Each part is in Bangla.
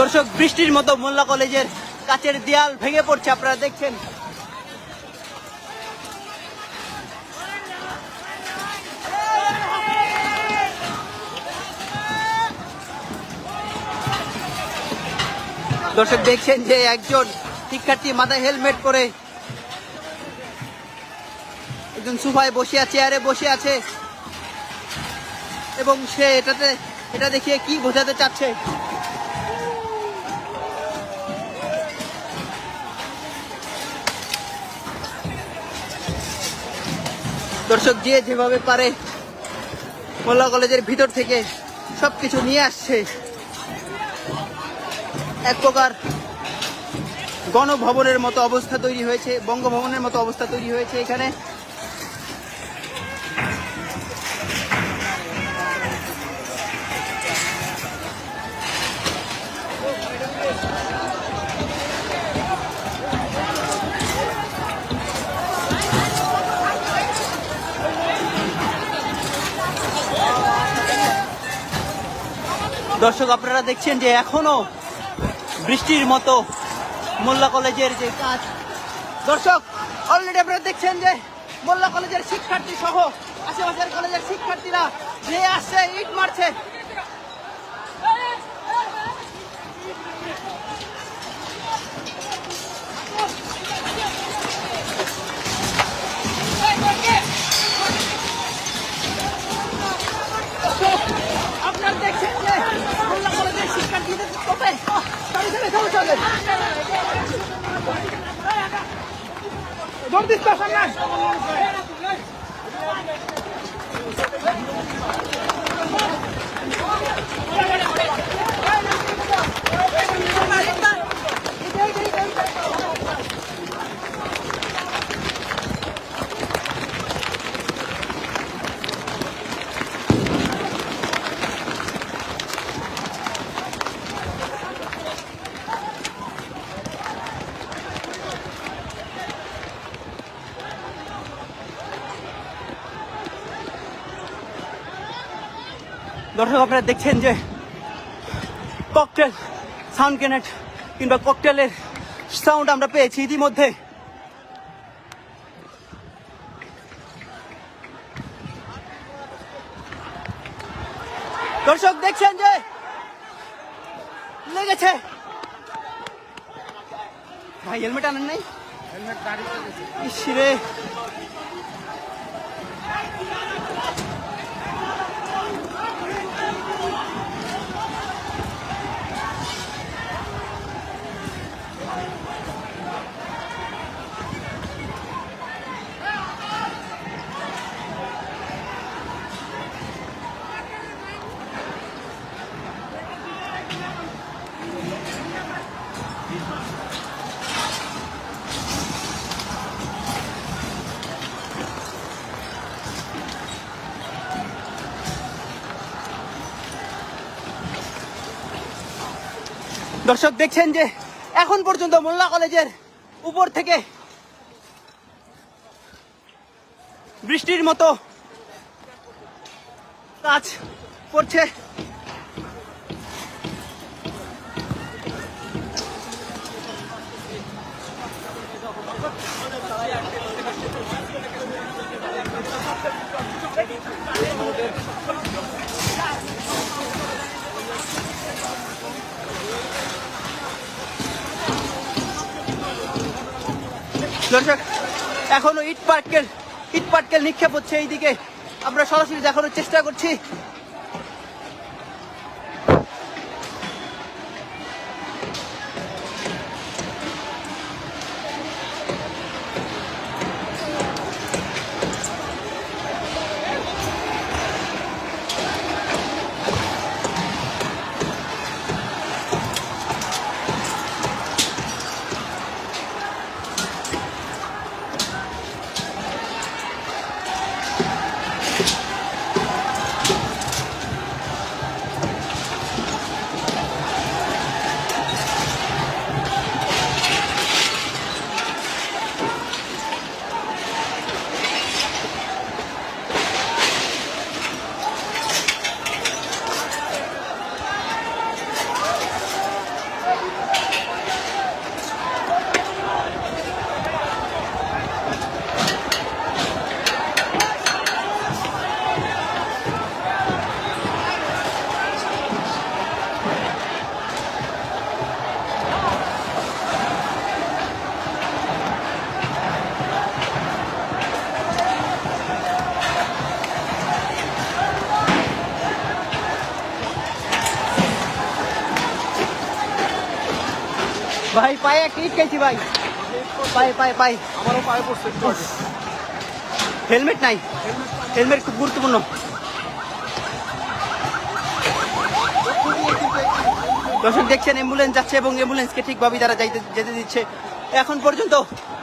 দর্শক, বৃষ্টির মতো মোল্লা কলেজের কাচের দেয়াল ভেঙে পড়ছে, আপনারা দেখছেন। দর্শক, দেখছেন যে একজন শিক্ষার্থী মাথায় হেলমেট পরে একজন সুফায় বসে আছে, চেয়ারে বসে আছে। এবং সে এটাতে, এটা দেখিয়ে কি বোঝাতে চাচ্ছে? দর্শক যে যেভাবে পারে, মোল্লা কলেজের ভিতর থেকে সব কিছু নিয়ে আসছে। এক প্রকার গণভবনের মতো অবস্থা তৈরি হয়েছে, বঙ্গভবনের মতো অবস্থা তৈরি হয়েছে এখানে। দর্শক, আপনারা দেখছেন যে এখনও বৃষ্টির মতো মোল্লা কলেজের যে কাজ। দর্শক অলরেডি আপনারা দেখছেন যে মোল্লা কলেজের শিক্ষার্থী সহ আশেপাশের কলেজের শিক্ষার্থীরা যে আসছে, ইট মারছে। শিক্ষার্থীদের তোপে সারি সারি চলে আপনারা দেখছেন যে ককটেল সাউন্ড গ্রেনেড কিংবা ককটেলের সাউন্ড আমরা পেয়েছি ইতিমধ্যে। দর্শক দেখছেন যে লেগেছে। ভাই হেলমেট আনেন নাই? ইস রে। দর্শক দেখছেন যে এখন পর্যন্ত মোল্লা কলেজের উপর থেকে বৃষ্টির মতো কাজ পড়ছে দর্শক এখনও ইট পাটকেল ইট পাটকেল নিক্ষেপ হচ্ছে এইদিকে। আমরা সরাসরি দেখানোর চেষ্টা করছি। ভাই পায়ে একটা ইট খাইছি ভাই। পায়ে পায়ে পায়ে। আমারও পায়ে পড়ছে হেলমেট নাই। হেলমেট খুব গুরুত্বপূর্ণ। দর্শক দেখছেন অ্যাম্বুলেন্স যাচ্ছে এবং অ্যাম্বুলেন্সকে ঠিকভাবে তারা যাইতে যেতে দিচ্ছে। এখন পর্যন্ত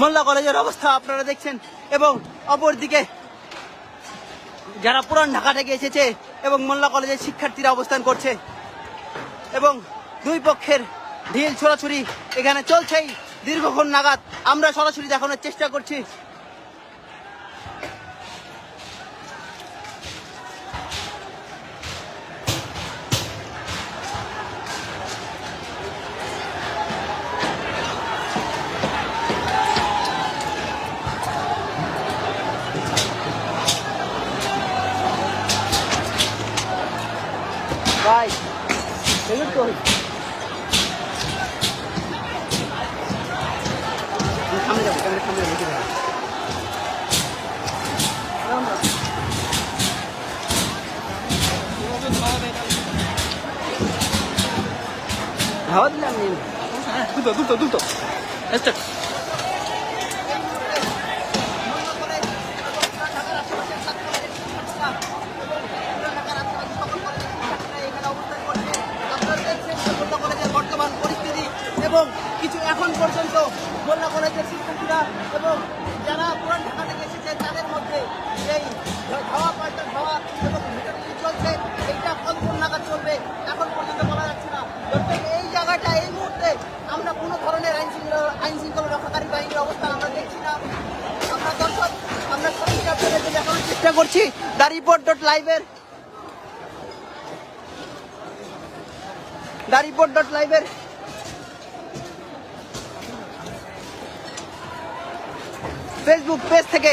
মোল্লা কলেজের অবস্থা আপনারা দেখছেন এবং অপরদিকে যারা পুরান ঢাকা থেকে এসেছে এবং মোল্লা কলেজের শিক্ষার্থীরা অবস্থান করছে এবং দুই পক্ষের ঢিল ছোড়াছুরি এখানে চলছেই। দীর্ঘক্ষণ নাগাদ আমরা সরাসরি দেখানোর চেষ্টা করছি। দিলাম নি। দ্রুত দ্রুত দ্রুত স্টার্ট বর্তমান পরিস্থিতি এবং কিছু এখন পর্যন্ত মোল্লা কলেজের শিক্ষার্থীরা এবং যারা পুরান ঢাকা থেকে এসেছে, তাদের মধ্যে এই ধাওয়া পাল্টা ধাওয়া এবং ভিটামিন চলছে, এইটা কতক্ষণ নাগাদ চলবে। এখন পর্যন্ত মুহূর্তে আমরা কোনো ধরনের আইন শৃঙ্খলা আইন শৃঙ্খলা রক্ষাকারী বাহিনীর অবস্থান আমরা দেখছি না। আমরা দর্শক, আমরা দেখানোর চেষ্টা করছি। দ্য রিপোর্ট ডট লাইভের দ্য রিপোর্ট ডট লাইভের ফেসবুক পেজ থেকে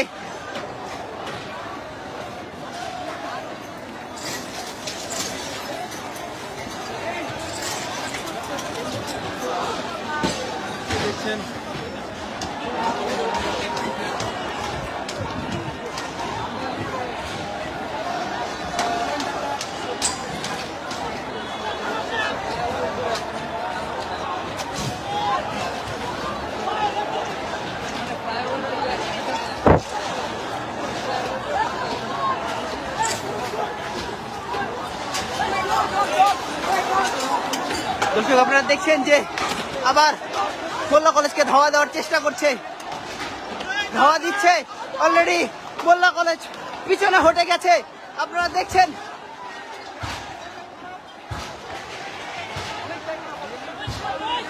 দর্শক, আপনারা দেখছেন যে আবার মোল্লা কলেজকে ধাওয়া দেওয়ার চেষ্টা করছে। ধাওয়া দিচ্ছে অলরেডি মোল্লা কলেজ পিছনে হটে গেছে। আপনারা দেখছেন?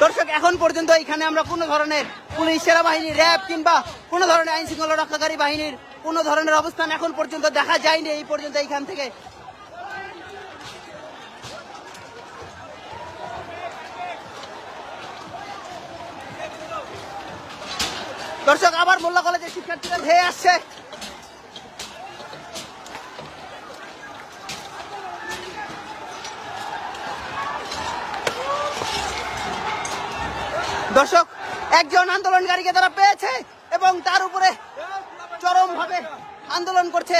দর্শক, এখন পর্যন্ত এখানে আমরা কোনো ধরনের পুলিশ, সেনাবাহিনী, র্যাব কিংবা কোনো ধরনের আইন শৃঙ্খলা রক্ষাকারী বাহিনীর কোনো ধরনের অবস্থান এখন পর্যন্ত দেখা যায়নি। এই পর্যন্ত এইখান থেকে দর্শক, আবার মোল্লা কলেজের শিক্ষার্থীরা ধেয়ে আসছে। দর্শক, একজন আন্দোলনকারীকে তারা পেয়েছে এবং তার উপরে চরম ভাবে আন্দোলন করছে।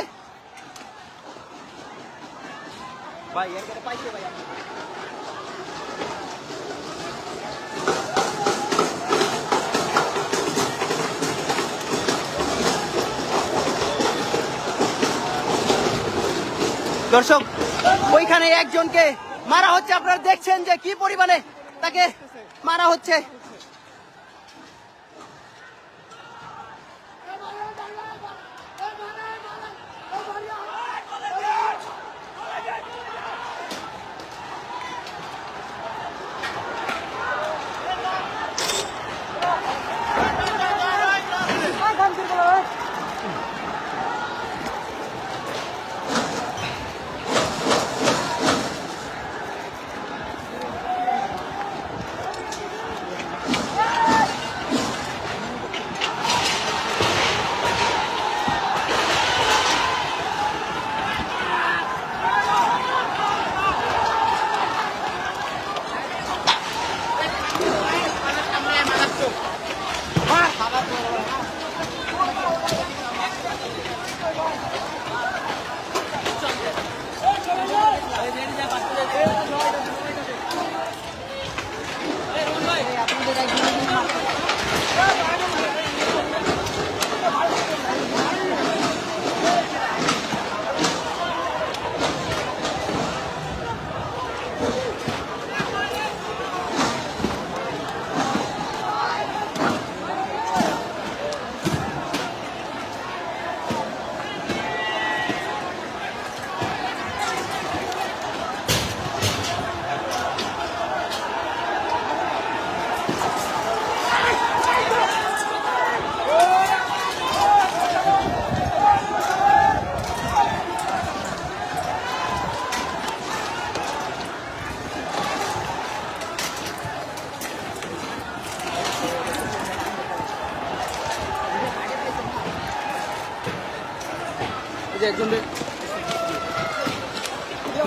ভাই পাইছে ভাই। দর্শক ওইখানে একজনকে মারা হচ্ছে। আপনারা দেখছেন যে কি পরিমাণে তাকে মারা হচ্ছে।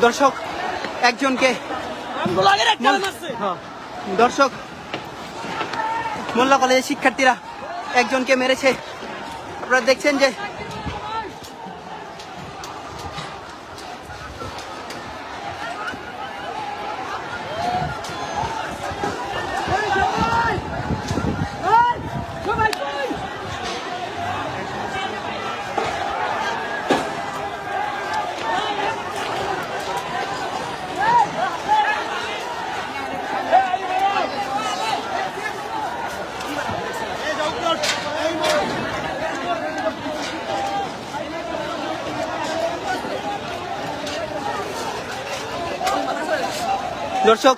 দর্শক একজনকে দর্শক মোল্লা কলেজের শিক্ষার্থীরা একজনকে মেরেছে। আপনারা দেখছেন যে দর্শক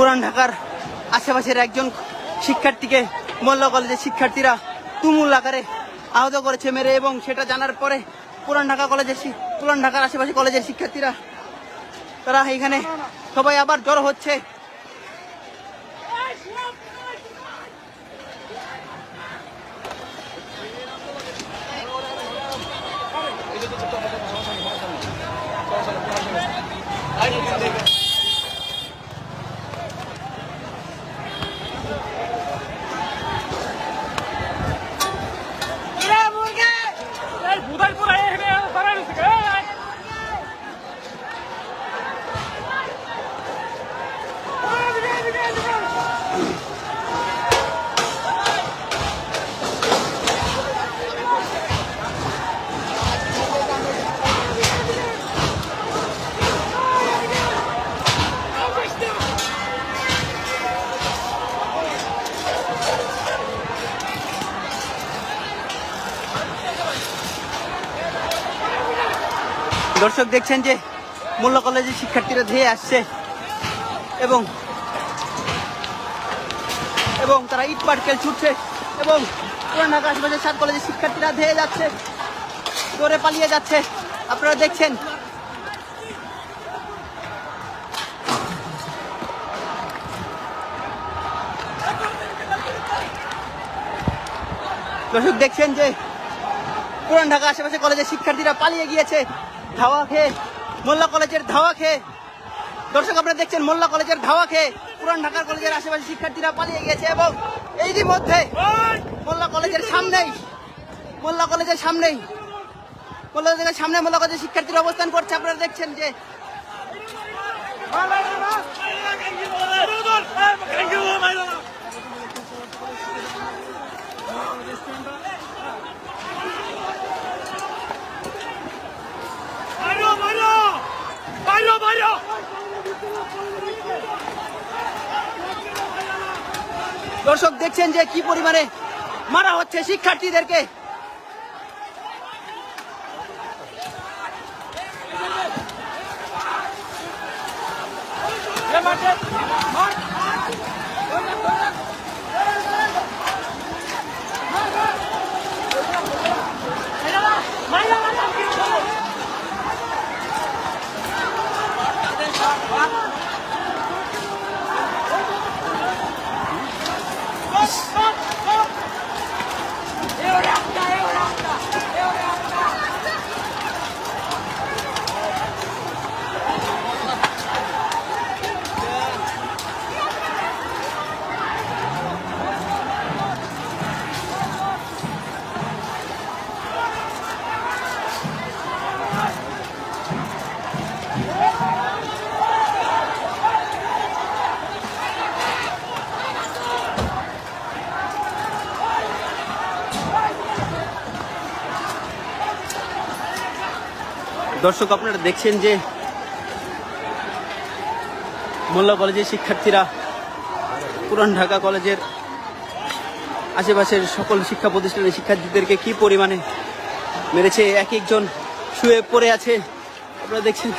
পুরান ঢাকার আশেপাশের একজন শিক্ষার্থীকে মোল্লা কলেজের শিক্ষার্থীরা তুমুল আকারে আহত করেছে, মেরে এবং সেটা জানার পরে পুরান ঢাকা কলেজের পুরান ঢাকার আশেপাশে কলেজের শিক্ষার্থীরা, তারা এখানে সবাই আবার জড়ো হচ্ছে। দর্শক দেখছেন যে মোল্লা কলেজের শিক্ষার্থীরা ধেয়ে আসছে এবং এবং তারা ইট পাটকেল ছুটছে এবং পুরান সাত কলেজের শিক্ষার্থীরা ধেয়ে যাচ্ছে দৌড়ে পালিয়ে যাচ্ছে। আপনারা দেখছেন দর্শক দেখছেন যে পুরান ঢাকা আশেপাশে কলেজের শিক্ষার্থীরা পালিয়ে গিয়েছে। ধাওয়া খেয়ে মোল্লা কলেজের ধাওয়া খেয়ে দর্শক আপনারা দেখছেন মোল্লা কলেজের ধাওয়া খেয়ে পুরান ঢাকার কলেজের আশেপাশে শিক্ষার্থীরা পালিয়ে গিয়েছে এবং মধ্যে মোল্লা কলেজের সামনেই মোল্লা কলেজের সামনেই মোল্লা কলেজের সামনে মোল্লা কলেজের শিক্ষার্থীরা অবস্থান করছে আপনারা দেখছেন যে দর্শক দেখছেন যে কি পরিমাণে মারা হচ্ছে শিক্ষার্থীদেরকে। দর্শক, আপনারা দেখছেন যে মোল্লা কলেজের শিক্ষার্থীরা পুরান ঢাকা কলেজের আশেপাশের সকল শিক্ষা প্রতিষ্ঠানের শিক্ষার্থীদেরকে কি পরিমাণে মেরেছে? এক একজন শুয়ে পড়ে আছে। আপনারা দেখছেন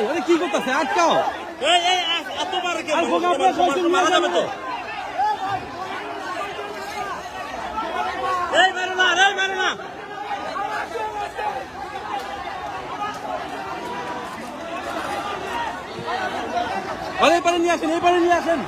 এই ওরে কি করতেছে আটকাও এই এই আ- এত বার কেন? আর ভোগ আপনার কয়েকজন মারা যাবে তো। এই মারো না, এই মারো না। আরে এই পারে নিয়ে আসেন এই পারে নিয়ে আসেন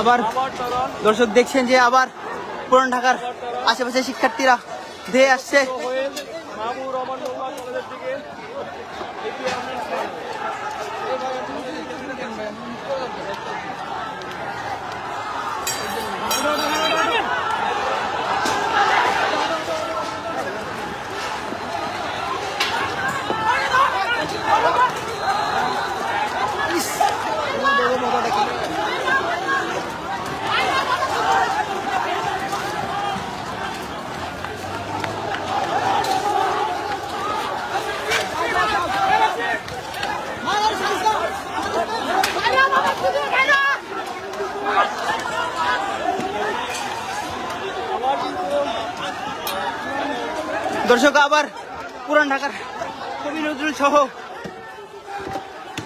আবার দর্শক দেখছেন যে আবার পুরান ঢাকার আশেপাশে শিক্ষার্থীরা ধেয়ে আসছে হয়ে মাহবুব রহমান মোল্লা কলেজের দিকে এগিয়ে আসছেন। এই ভাই, আপনি- দর্শক, আবার পুরান ঢাকার কবি নজরুল সহ,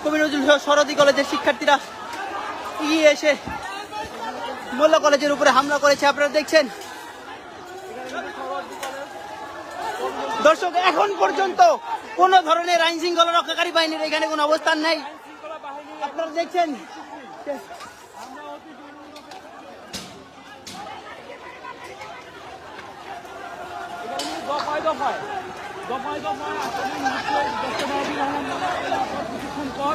কবি নজরুল সহ সরদি কলেজের শিক্ষার্থীরা এগিয়ে এসে মোল্লা কলেজের উপরে হামলা করেছে, আপনারা দেখছেন? দর্শক, এখন পর্যন্ত কোন ধরনের আইন শৃঙ্খলা রক্ষাকারী বাহিনীর এখানে কোনো অবস্থান নেই। আপনারা দেখছেন? দফায় দফায় দফায় দফায় আসামি হচ্ছে ডক্টর মাহবুব রহমান কিছুক্ষণ পর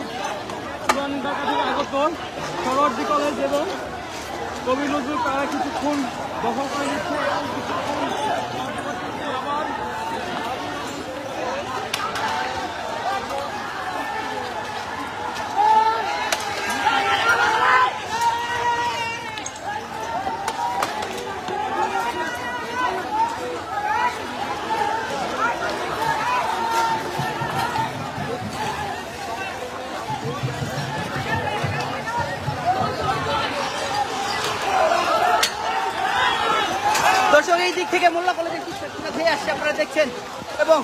থেকে আগত সরোয়ার্দী কলেজ এবং কবি নজরুল তারা কিছুক্ষণ দখল করে নিচ্ছে এবং কিছুক্ষণ এই দিক থেকে মোল্লা কলেজের কিছু খেয়ে আসছে আপনারা দেখছেন। এবং